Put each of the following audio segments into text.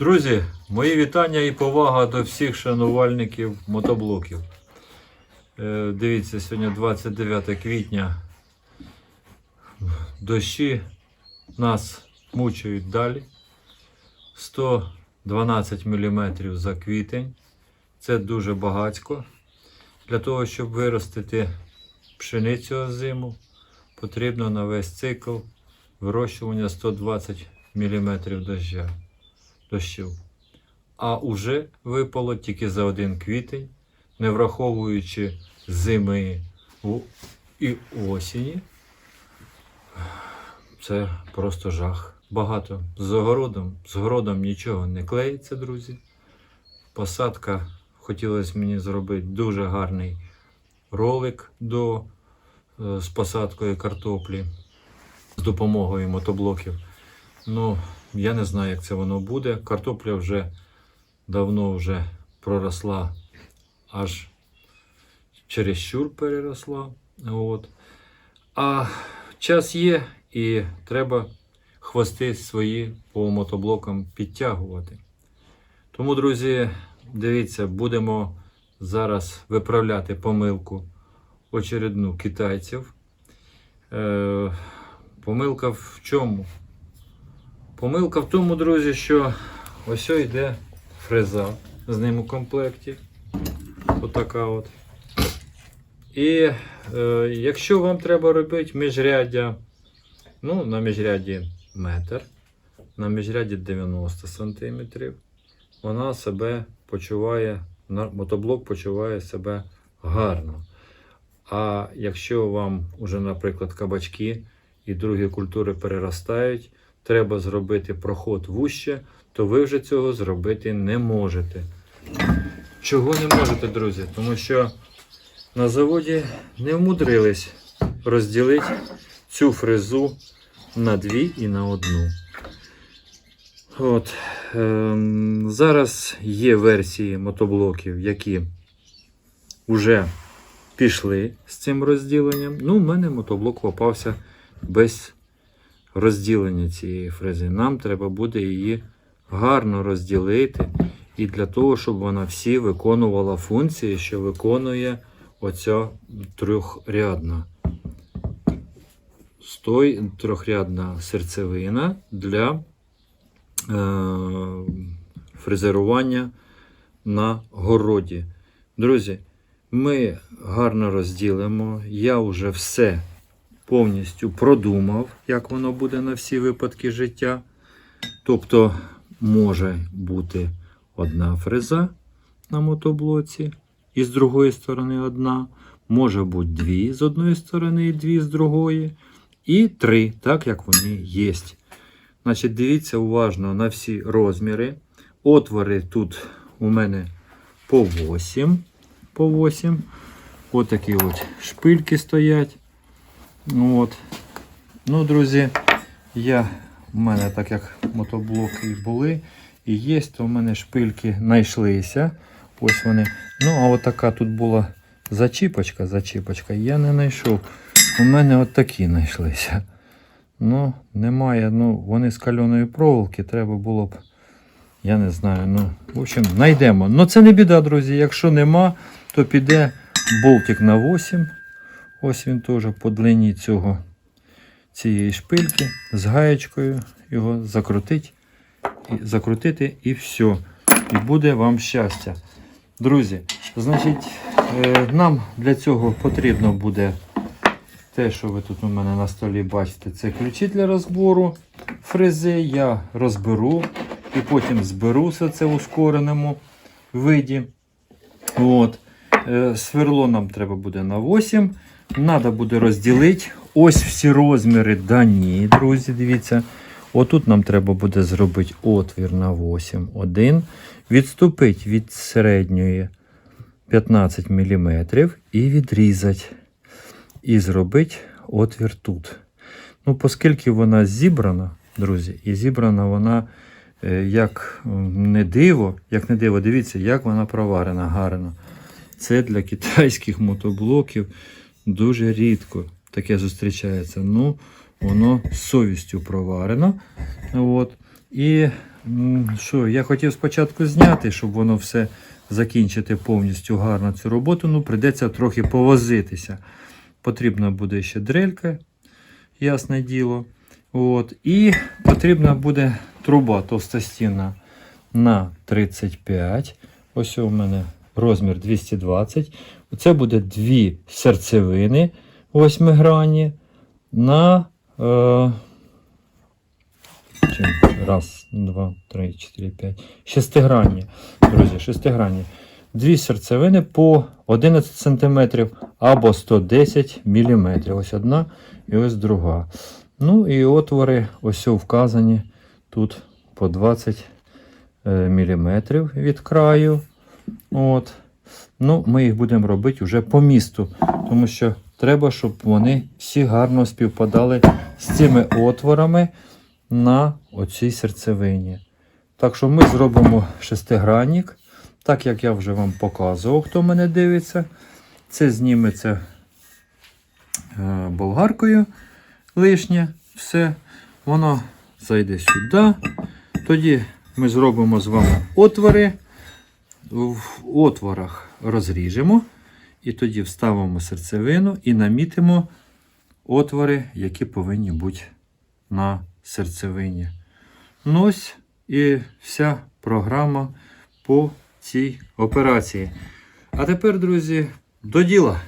Друзі, мої вітання і повага до всіх шанувальників мотоблоків. Е, Дивіться, сьогодні 29 квітня. Дощі нас мучають далі. 112 мм за квітень. Це дуже багатько. Для того, щоб виростити пшеницю зиму, потрібно на весь цикл вирощування 120 мм доща, дощів. А уже випало тільки за один квітень, не враховуючи зими і осені. Це просто жах. Багато. З огородом, з городом нічого не клеїться, друзі. Посадка, хотілося мені зробити дуже гарний ролик до, е, з посадкою картоплі з допомогою мотоблоків. Ну, я не знаю, як це воно буде. Картопля вже давно вже проросла, аж чересчур переросла. От. А час є, і треба хвости свої по мотоблокам підтягувати. Тому, друзі, дивіться, будемо зараз виправляти помилку очередну китайців. Е, помилка в чому? Помилка в тому, друзі, що ось йде фреза з ним у комплекті. Отака от. І е, якщо вам треба робити міжряддя, ну, на міжряді метр, на міжряді 90 см, вона себе почуває, мотоблок почуває себе гарно. А якщо вам уже, наприклад, кабачки і другі культури переростають, треба зробити проход вуще, то ви вже цього зробити не можете. Чого не можете, друзі? Тому що на заводі не вмудрились розділити цю фрезу на дві і на одну. От. Ем, зараз є версії мотоблоків, які вже пішли з цим розділенням. Ну, в мене мотоблок попався без розділення цієї фрези. Нам треба буде її гарно розділити. І для того, щоб вона всі виконувала функції, що виконує оця трьохрядна. Стой трьохрядна серцевина для е, фрезерування на городі. Друзі, ми гарно розділимо. Я вже все повністю продумав, як воно буде на всі випадки життя. Тобто може бути одна фреза на мотоблоці, і з другої сторони одна. Може бути дві з одної сторони і дві з другої. І три, так як вони є. Значить, дивіться уважно на всі розміри. Отвори тут у мене по 8. По 8. Отакі от шпильки стоять. Ну, От. Ну, друзі, я, в мене, так як мотоблоки були і є, то в мене шпильки знайшлися. Ось вони. Ну, а от така тут була зачіпочка, зачіпочка. Я не знайшов. У мене от такі знайшлися. Ну, немає. Ну, вони з кальоної проволоки, треба було б. Я не знаю. Ну, в общем, знайдемо. Ну це не біда, друзі. Якщо нема, то піде болтик на 8. Ось він теж по длині цього цієї шпильки з гаєчкою його закрутить, закрутити і все. І буде вам щастя. Друзі, значить, е, нам для цього потрібно буде те, що ви тут у мене на столі бачите, це ключі для розбору фрези. Я розберу і потім зберу все це в ускореному виді. От. Е, Сверло нам треба буде на 8. Треба буде розділити. Ось всі розміри дані, друзі. Дивіться. Отут нам треба буде зробити отвір на 8. Один. Відступити від середньої 15 мм і відрізати. І зробити отвір тут. Ну, оскільки вона зібрана, друзі, і зібрана вона е, як не диво, як не диво, дивіться, як вона проварена гарно. Це для китайських мотоблоків дуже рідко таке зустрічається. Ну, воно з совістю проварено. От. І що, я хотів спочатку зняти, щоб воно все закінчити повністю гарно цю роботу. Ну, прийдеться трохи повозитися. Потрібна буде ще дрелька, ясне діло. От. І потрібна буде труба товстостінна на 35. Ось у мене розмір 220. Це буде дві серцевини восьмигранні на е, раз, два, три, чотири, п'ять. Шестигранні. Друзі, шестигранні. Дві серцевини по 11 см або 110 мм. Ось одна і ось друга. Ну і отвори ось вказані тут по 20 мм від краю. От. Ну, ми їх будемо робити вже по місту, тому що треба, щоб вони всі гарно співпадали з цими отворами на оцій серцевині. Так що ми зробимо шестигранник, так як я вже вам показував, хто мене дивиться. Це зніметься е, болгаркою лишнє. Все. Воно зайде сюди. Тоді ми зробимо з вами отвори. В отворах розріжемо. І тоді вставимо серцевину і намітимо отвори, які повинні бути на серцевині. Ну ось і вся програма по цій операції. А тепер, друзі, до діла.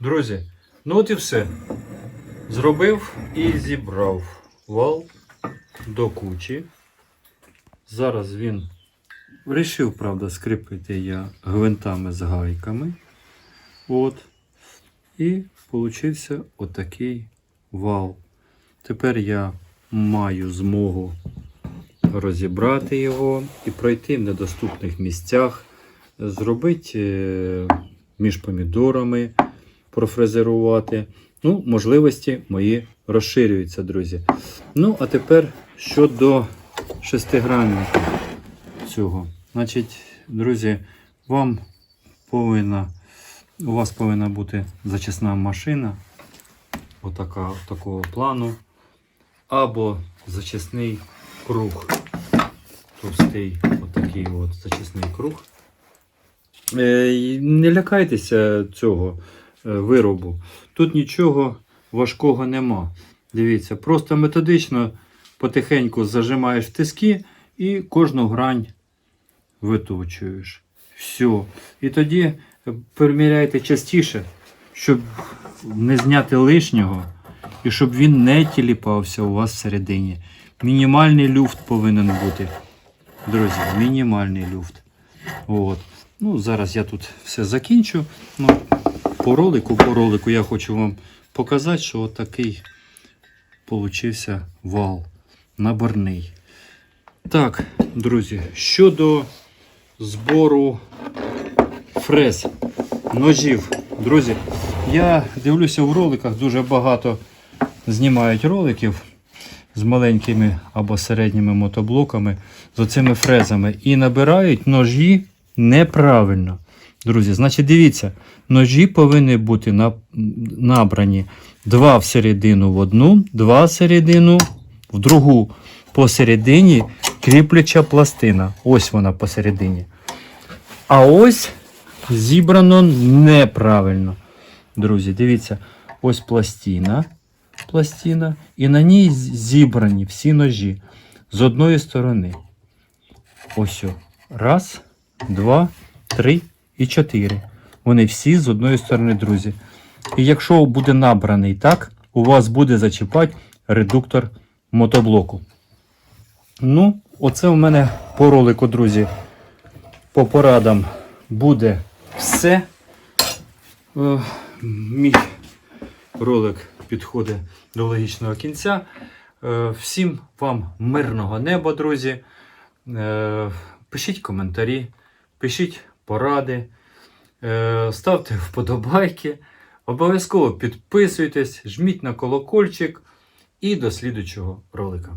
Друзі, ну от і все. Зробив і зібрав вал до кучі. Зараз він вирішив, правда, скріпити я гвинтами з гайками. От. І получився отакий вал. Тепер я маю змогу розібрати його і пройти в недоступних місцях, зробити е, між помідорами, профрезерувати. Ну, можливості мої розширюються, друзі. Ну, а тепер щодо шестигранника цього. Значить, друзі, вам повинна, у вас повинна бути зачисна машина, отака, такого плану, або зачисний круг. Товстий, отакий от зачисний круг. Е, Не лякайтеся цього виробу. Тут нічого важкого нема. Дивіться, просто методично потихеньку зажимаєш в тиски і кожну грань виточуєш. Все. І тоді переміряйте частіше, щоб не зняти лишнього і щоб він не тіліпався у вас всередині. Мінімальний люфт повинен бути. Друзі, мінімальний люфт. От. Ну, зараз я тут все закінчу. Ну, по ролику, по ролику я хочу вам показати, що отакий получився вал наборний. Так, друзі, щодо збору фрез, ножів. Друзі, я дивлюся в роликах, дуже багато знімають роликів з маленькими або середніми мотоблоками з оцими фрезами і набирають ножі неправильно. Друзі, значить, дивіться, ножі повинні бути на- набрані два всередину в одну, два всередину в другу. Посередині кріпляча пластина. Ось вона посередині. А ось зібрано неправильно. Друзі, дивіться, ось пластина, пластина, і на ній зібрані всі ножі з одної сторони. Ось. Раз, два, три і чотири. Вони всі з одної сторони, друзі. І якщо буде набраний так, у вас буде зачіпати редуктор мотоблоку. Ну, оце у мене по ролику, друзі. По порадам буде все. Е, Мій ролик підходить до логічного кінця. Е, Всім вам мирного неба, друзі. Е, Пишіть коментарі, пишіть поради, е, ставте вподобайки. Обов'язково підписуйтесь, жміть на колокольчик і до слідучого ролика.